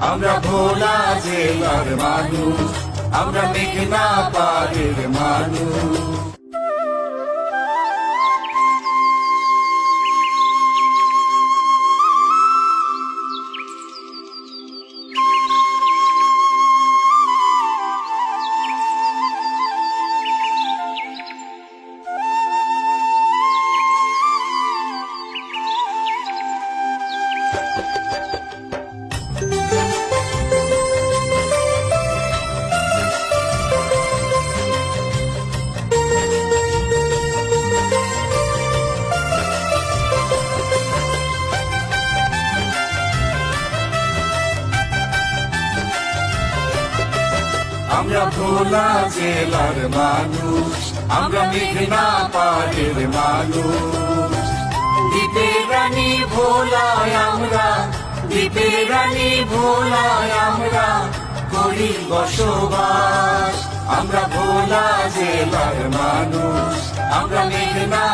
আমরা ভোলা জেলার মানুষ আমরা মেঘনা পাড়ের মানুষ। আমরা ভোলা জেলার মানুষ, আমরা মেঘনা পাড়ের মানুষ। দ্বীপের ভোলায় আমরা, দ্বীপের ভোলায় আমরা করি বসবাস। আমরা ভোলা জেলার মানুষ, আমরা মেঘনা